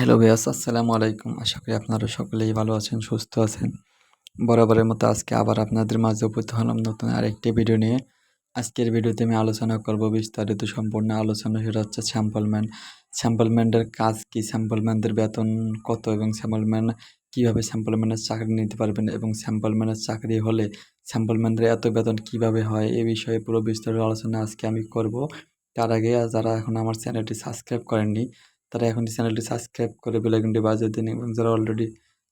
Hello ভাইয়াস আসসালামু আলাইকুম। আশা করি আপনারা সকলেই ভালো আছেন, সুস্থ আছেন। বরাবরের মতো আজকে আবার আপনাদের মাঝে উপস্থিত হলাম নতুন আরেকটি ভিডিও নিয়ে। আজকের ভিডিওতে আমি আলোচনা করব বিস্তারিত সম্পূর্ণ আলোচনা সেটা হচ্ছে স্যাম্পলম্যান স্যাম্পলম্যানের কাজ কি? স্যাম্পলম্যানদের বেতন কত? এবং স্যাম্পলম্যান কীভাবে স্যাম্পলম্যানের চাকরি নিতে পারবেন? এবং স্যাম্পলম্যানের চাকরি হলে স্যাম্পলম্যানদের এত বেতন কীভাবে হয়? এ বিষয়ে পুরো বিস্তারিত আলোচনা আজকে আমি করব। তার আগে যারা এখন আমার চ্যানেলটি সাবস্ক্রাইব করেননি তারা এখন চ্যানেলটি সাবস্ক্রাইব করে বেলাইকনটি বাজিয়ে দিন এবং যারা অলরেডি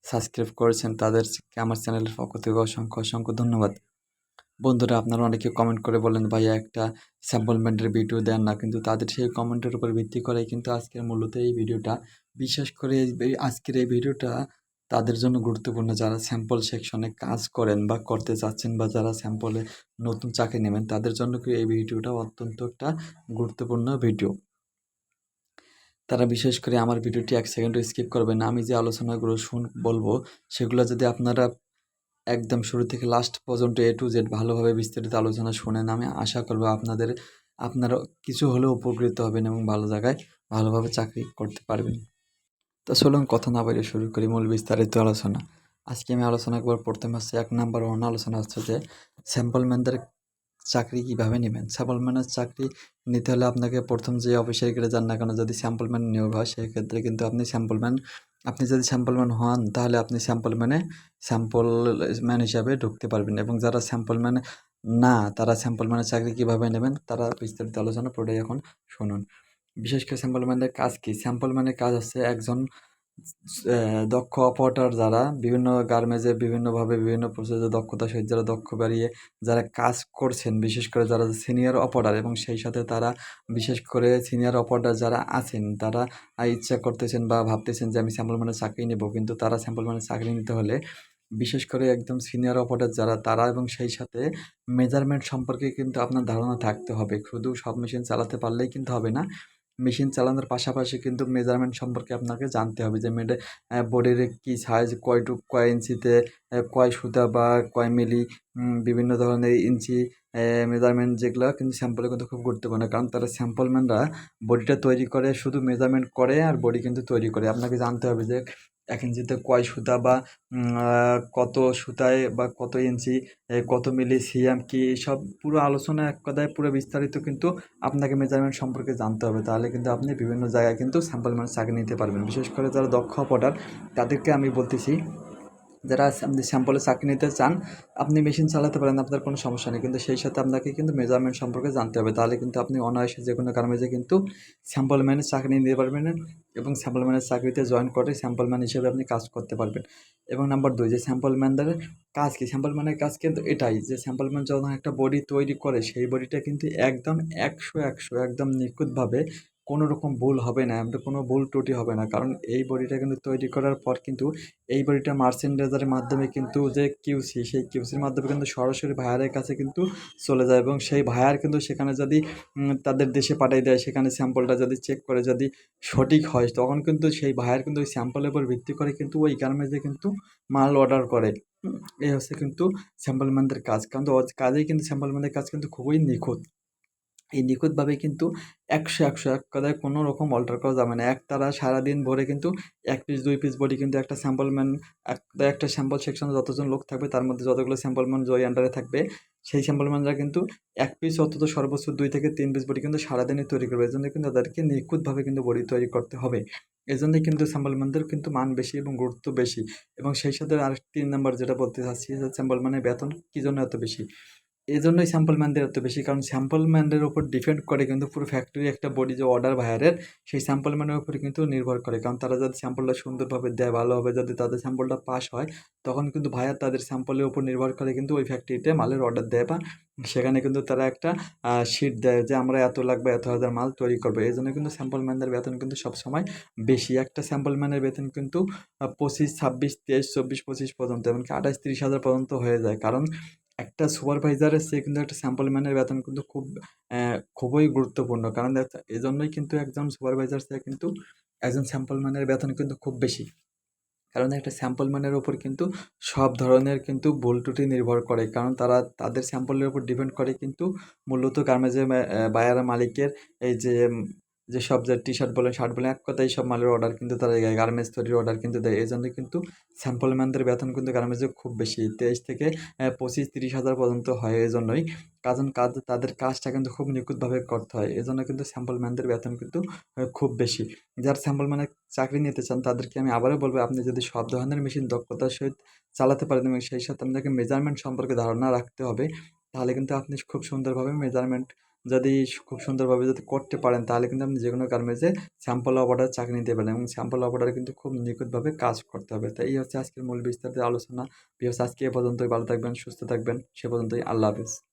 সাবস্ক্রাইব করেছেন তাদেরকে আমার চ্যানেলের পক্ষ থেকে অসংখ্য অসংখ্য ধন্যবাদ। বন্ধুরা, আপনারা অনেকে কমেন্ট করে বলেন, ভাইয়া, একটা স্যাম্পলমেন্টের ভিডিও দেন না। কিন্তু তাদের সেই কমেন্টের উপর ভিত্তি করে কিন্তু আজকের মূলত এই ভিডিওটা বিশেষ করে আজকের এই ভিডিওটা তাদের জন্য গুরুত্বপূর্ণ। যারা স্যাম্পল সেকশনে কাজ করেন বা করতে চাচ্ছেন বা যারা স্যাম্পলে নতুন চাকরি নেবেন, তাদের জন্য কি এই ভিডিওটা অত্যন্ত একটা গুরুত্বপূর্ণ ভিডিও তারা বিশেষ করে আমার ভিডিওটি এক সেকেন্ডও স্কিপ করবেন না। আমি যে আলোচনাগুলো শুন, বলব, সেগুলো যদি আপনারা একদম শুরু থেকে লাস্ট পর্যন্ত এ টু জেড ভালোভাবে বিস্তারিত আলোচনা শোনেন, আমি আশা করব আপনাদের, আপনারা কিছু হলেও উপকৃত হবেন এবং ভালো জায়গায় ভালোভাবে চাকরি করতে পারবেন। তো চলুন কথা না বাইরে শুরু করি মূল বিস্তারিত আলোচনা। আজকে আমি আলোচনা করব প্রথমে হচ্ছে এক নাম্বার ওয়ান আলোচনা হচ্ছে যে স্যাম্পলম্যানদের চাকরি কীভাবে নেবেন? স্যাম্পলম্যানের চাকরি নিতে হলে আপনাকে প্রথম যে অফিসের গেলে যান না কেন, যদি স্যাম্পলম্যান নিয়োগ হয়, সেক্ষেত্রে কিন্তু আপনি স্যাম্পলম্যান আপনি যদি স্যাম্পলম্যান হন, তাহলে আপনি স্যাম্পলম্যানে স্যাম্পলম্যান হিসাবে ঢুকতে পারবেন। এবং যারা স্যাম্পলম্যান না, তারা স্যাম্পলম্যানের চাকরি কীভাবে নেবেন, তারা বিস্তারিত আলোচনা পুরোটাই এখন শুনুন। বিশেষ করে স্যাম্পলম্যানের কাজ কী? স্যাম্পলম্যানের কাজ হচ্ছে একজন দক্ষ অপারেটর যারা, বিভিন্ন গার্মেজে বিভিন্নভাবে বিভিন্ন প্রসেসে দক্ষতা সহিত যারা দক্ষ বাড়িয়ে যারা কাজ করছেন, বিশেষ করে যারা সিনিয়র অপারেটর এবং সেই সাথে তারা বিশেষ করে সিনিয়র অপারেটর যারা আছেন, তারা ইচ্ছা করতেছেন বা ভাবতেছেন যে আমি স্যাম্পল মানে চাকরি নেব, কিন্তু তারা স্যাম্পল মানে চাকরি নিতে হলে বিশেষ করে একদম সিনিয়র অপারেটর যারা, তারা এবং সেই সাথে মেজারমেন্ট সম্পর্কে কিন্তু আপনার ধারণা থাকতে হবে। শুধু সব মেশিন চালাতে পারলেই কিন্তু হবে না মেশিন চালানোর পাশাপাশি কিন্তু মেজারমেন্ট সম্পর্কে আপনাকে জানতে হবে যে মেডে বডির কী সাইজ কয়টুক কয় ইঞ্চিতে কয় সুতা বা কয় মিলি বিভিন্ন ধরনের ইঞ্চি মেজারমেন্ট যেগুলো কিন্তু স্যাম্পলে কিন্তু খুব গুরুত্বপূর্ণ। কারণ তারা স্যাম্পলম্যানরা বডিটা তৈরি করে, শুধু মেজারমেন্ট করে আর বডি কিন্তু তৈরি করে। আপনাকে জানতে হবে যে এক ইঞ্চিতে কয় সুতা বা কত সুতায় বা কত ইঞ্চি কত মিলি সিএম কি সব পুরো আলোচনা এক কথায় পুরো বিস্তারিত কিন্তু আপনাকে মেজারমেন্ট সম্পর্কে জানতে হবে। তাহলে কিন্তু আপনি বিভিন্ন জায়গায় কিন্তু স্যাম্পল মানে চাকরি নিতে পারবেন। বিশেষ করে যারা দক্ষ অপারেটার তাদেরকে আমি বলতেছি যারা আপনি স্যাম্পলে চাকরি নিতে চান, আপনি মেশিন চালাতে পারেন, আপনার কোনো সমস্যা নেই। কিন্তু সেই সাথে আপনাকে কিন্তু মেজারমেন্ট সম্পর্কে জানতে হবে। তাহলে কিন্তু আপনি অনায়াসে যে কোনো গার্মেজে কিন্তু স্যাম্পল ম্যানের চাকরি নিতে পারবেন এবং স্যাম্পল ম্যানের চাকরিতে জয়েন করে স্যাম্পল ম্যান হিসেবে আপনি কাজ করতে পারবেন। এবং নাম্বার দুই, যে স্যাম্পল ম্যানদের কাজ কি? স্যাম্পল ম্যানের কাজ কিন্তু এটাই যে স্যাম্পল ম্যান যখন একটা বডি তৈরি করে, সেই বডিটা কিন্তু একদম একশো একশো একদম নিখুঁতভাবে কোনো রকম ভুল হবে না আমাদের কোনো ভুল ত্রুটি হবে না। কারণ এই বডিটা কিন্তু তৈরি করার পর কিন্তু এই বডিটা মার্চেন্ডাইজারের মাধ্যমে কিন্তু যে কিউসি সেই কিউসির মাধ্যমে কিন্তু সরাসরি ভায়ারের কাছে কিন্তু চলে যায় এবং সেই ভায়ার কিন্তু সেখানে যদি তাদের দেশে পাঠিয়ে দেয়, সেখানে স্যাম্পলটা যদি চেক করে যদি সঠিক হয়, তখন কিন্তু সেই ভায়ার কিন্তু ওই স্যাম্পলের উপর ভিত্তি করে কিন্তু ওই গার্মেন্টসে কিন্তু মাল অর্ডার করে। এই হচ্ছে কিন্তু স্যাম্পলম্যানদের কাজ। কিন্তু কাজেই কিন্তু স্যাম্পলম্যানদের কাজ কিন্তু খুবই নিখুঁত। এই নিখুঁতভাবে কিন্তু একশো একশো, এক কথায় কোনো রকম অল্টার করা যাবে না। এক তারা সারাদিন ভরে কিন্তু এক পিস দুই পিস বডি কিন্তু একটা স্যাম্পল ম্যান একটা স্যাম্পল সেকশনে যতজন লোক থাকবে, তার মধ্যে যতগুলো স্যাম্পল ম্যান জয় আন্ডারে থাকবে, সেই স্যাম্পল ম্যানরা কিন্তু এক পিস অন্তত সর্বোচ্চ দুই থেকে তিন পিস বডি কিন্তু সারাদিনে তৈরি করবে। এই জন্য কিন্তু তাদেরকে নিখুঁতভাবে কিন্তু বডি তৈরি করতে হবে। এই জন্যই কিন্তু স্যাম্পল ম্যানদের কিন্তু মান বেশি এবং গুরুত্ব বেশি। এবং সেই সাথে আর তিন নাম্বার যেটা বলতে চাচ্ছি স্যাম্পল ম্যানের বেতন কী জন্য এত বেশি? এই জন্যই স্যাম্পল ম্যানদের এত বেশি। কারণ স্যাম্পল ম্যানদের উপর ডিপেন্ড করে কিন্তু পুরো ফ্যাক্টরি একটা বডি যে অর্ডার ভায়ারের সেই স্যাম্পল ম্যানের উপরে কিন্তু নির্ভর করে। কারণ তারা যদি স্যাম্পলটা সুন্দরভাবে দেয়, ভালোভাবে যদি তাদের স্যাম্পলটা পাস হয়, তখন কিন্তু ভায়ার তাদের স্যাম্পলের উপর নির্ভর করে কিন্তু ওই ফ্যাক্টরিতে মালের অর্ডার দেয় বা সেখানে কিন্তু তারা একটা শিট দেয় যে আমরা এত লাগবে, এত হাজার মাল তৈরি করব। এই জন্য কিন্তু স্যাম্পল ম্যানদের বেতন কিন্তু সবসময় বেশি। একটা স্যাম্পল ম্যানের বেতন কিন্তু পঁচিশ, ছাব্বিশ, তেইশ, চব্বিশ, পঁচিশ পর্যন্ত, এমনকি আঠাশ, তিরিশ হাজার পর্যন্ত হয়ে যায়। কারণ একটা সুপারভাইজারের সে কিন্তু একটা স্যাম্পল ম্যানের বেতন কিন্তু খুব খুবই গুরুত্বপূর্ণ। কারণ এই জন্যই কিন্তু একজন সুপারভাইজার সে কিন্তু একজন স্যাম্পল ম্যানের বেতন কিন্তু খুব বেশি। কারণ একটা স্যাম্পল ম্যানের ওপর কিন্তু সব ধরনের কিন্তু ভুল নির্ভর করে। কারণ তারা, তাদের স্যাম্পলের উপর ডিপেন্ড করে কিন্তু মূলত গার্মেজের বায়ার মালিকের এই যে যে সব যে টি শার্ট বলেন শার্ট বলেন, এক কথায় সব মালের অর্ডার কিন্তু তারা দেয়। গার্মেন্টস তৈরির অর্ডার কিন্তু দেয়। এই জন্য কিন্তু স্যাম্পল ম্যানদের বেতন কিন্তু গার্মেন্টসে খুব বেশি। তেইশ থেকে পঁচিশ, তিরিশ হাজার পর্যন্ত হয় এই জন্যই কারণ কাজ, তাদের কাজটা কিন্তু খুব নিখুঁতভাবে করতে হয়। এই জন্য কিন্তু স্যাম্পল ম্যানদের বেতন কিন্তু খুব বেশি। যারা স্যাম্পল ম্যানের চাকরি নিতে চান, তাদেরকে আমি আবারও বলব, আপনি যদি সব ধরনের মেশিন দক্ষতার সহিত চালাতে পারেন এবং সেই সাথে আপনাকে মেজারমেন্ট সম্পর্কে ধারণা রাখতে হবে, তাহলে কিন্তু আপনি খুব সুন্দরভাবে মেজারমেন্ট যদি খুব সুন্দরভাবে যদি করতে পারেন, তাহলে কিন্তু আপনি যে কোনো গার্মেন্টসে স্যাম্পল অপারেটার চাকরি নিতে পারেন এবং স্যাম্পল অপারেটার কিন্তু খুব নিখুঁতভাবে কাজ করতে হবে। তাই এই হচ্ছে আজকের মূল বিস্তারিত আলোচনা। বিহস আজকে এ পর্যন্তই। ভালো থাকবেন, সুস্থ থাকবেন। সে পর্যন্তই। আল্লাহ হাফিজ।